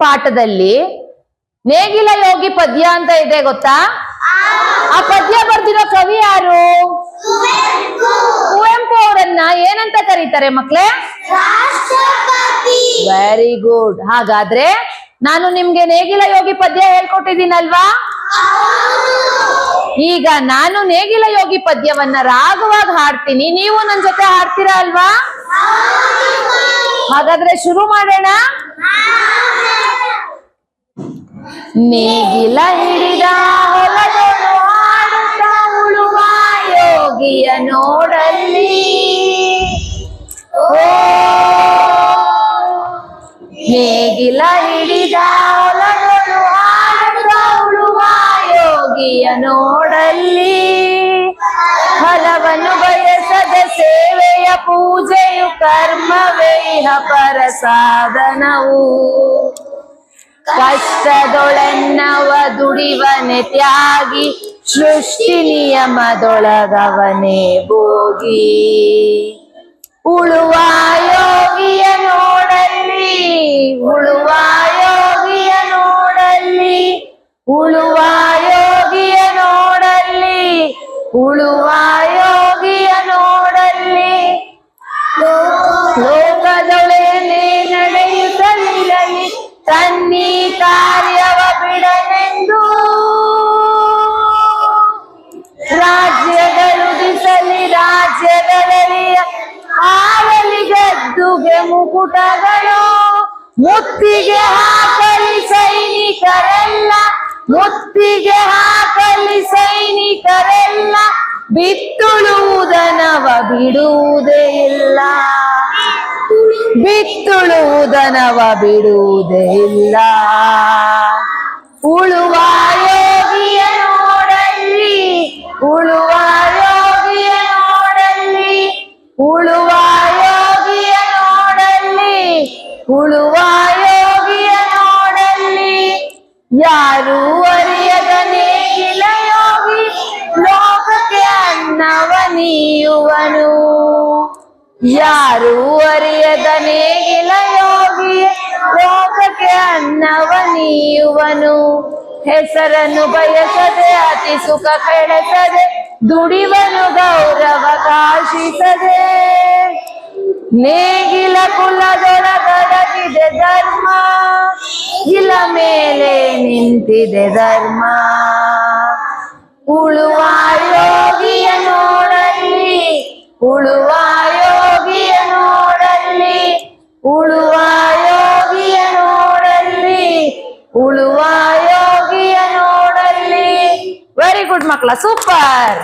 ಪಾಠದಲ್ಲಿ ನೇಗಿಲ ಯೋಗಿ ಪದ್ಯ ಅಂತ ಇದೆ ಗೊತ್ತಾ? ಆ ಪದ್ಯ ಬರ್ದಿರೋ ಕವಿ ಯಾರು? ಕುವೆಂಪು ಅವರನ್ನ ಏನಂತ ಕರೀತಾರೆ ಮಕ್ಳೇ? ವೆರಿ ಗುಡ್ ಹಾಗಾದ್ರೆ ನಾನು ನಿಮ್ಗೆ ನೇಗಿಲ ಯೋಗಿ ಪದ್ಯ ಹೇಳ್ಕೊಟ್ಟಿದ್ದೀನಲ್ವಾ? ಈಗ ನಾನು ನೇಗಿಲ ಯೋಗಿ ಪದ್ಯವನ್ನ ರಾಗವಾಗಿ ಹಾಡ್ತೀನಿ. ನೀವು ನನ್ ಜೊತೆ ಹಾಡ್ತೀರಾ ಅಲ್ವಾ? ಹಾಗಾದ್ರೆ ಶುರು ಮಾಡೋಣ. ನೇಗಿಲ ಹಿಡಿದ ಹೊಲದೊಳು ಆಡುತ್ತಾ ಉಳುವ ಯೋಗಿಯ ನೋಡಲ್ಲಿ. ನೇಗಿಲ ಹಿಡಿದ ಹೊಲದೊಳು ಆಡುತ್ತಾ ಉಳುವ ಯೋಗಿಯ ನೋಡಲ್ಲಿ. ಫಲವನ್ನು ಬಯಸದ ಸೇವೆಯ ಪೂಜೆಯು ಕರ್ಮವೇ ಇಹ ಪರ ಸಾಧನವು. ಕಷ್ಟದೊಳೆನ್ನವ ದುಡಿವನೆ ತ್ಯಾಗಿ, ಸೃಷ್ಟಿ ನಿಯಮದೊಳಗವನೇ ಭೋಗಿ. ಉಳುವ ಯೋಗಿಯ ನೋಡಲ್ಲಿ, ಉಳುವ ಯೋಗಿಯ ನೋಡಲ್ಲಿ, ಉಳುವ ಯೋಗಿಯ ನೋಡಲ್ಲಿ, ಉಳುವ ಮುಕುಟಗಳು ಮುತ್ತಿಗೆ ಹಾಕಲಿ ಸೈನಿಕರೆಲ್ಲ ಮುತ್ತಿಗೆ ಹಾಕಲಿ ಸೈನಿಕರೆಲ್ಲ ಬಿತ್ತುಳುವುದನವ ಬಿಡುವುದೇ ಇಲ್ಲ. ಬಿತ್ತುಳುವುದನವ ಬಿಡುವುದೇ ಇಲ್ಲ. ಉಳುವ ಉಳುವ ಯೋಗಿಯ ನೋಡಲ್ಲಿ ಯಾರು ಅರಿಯದ ನೇಗಿಲ ಯೋಗಿ? ಲೋಕಕ್ಕೆ ಅನ್ನವ ನೀಯುವನು. ಯಾರು ಅರಿಯದ ನೇಗಿಲ ಯೋಗಿ? ಲೋಕಕ್ಕೆ ಅನ್ನವ ನೀಯುವನು. ಹೆಸರನ್ನು ಬಯಸದೆ, ಅತಿ ಸುಖ ಕೆಳಸದೆ ದುಡಿವನು ಗೌರವ ಕಾಶಿಸದೆ ನೇಗಿಲ ಕುಲದೊಳಗಡಗಿದೆ ಧರ್ಮ. ಇಲ ಮೇಲೆ ನಿಂತಿದೆ ಧರ್ಮ. ಉಳುವ ಯೋಗಿಯ ನೋಡಲ್ಲಿ ಉಳುವ ಯೋಗಿಯ ನೋಡಲ್ಲಿ ಉಳುವ ಯೋಗಿಯ ನೋಡಲ್ಲಿ ಉಳುವ ಯೋಗಿಯ ನೋಡಲ್ಲಿ. ವೆರಿ ಗುಡ್ ಮಕ್ಕಳ ಸೂಪರ್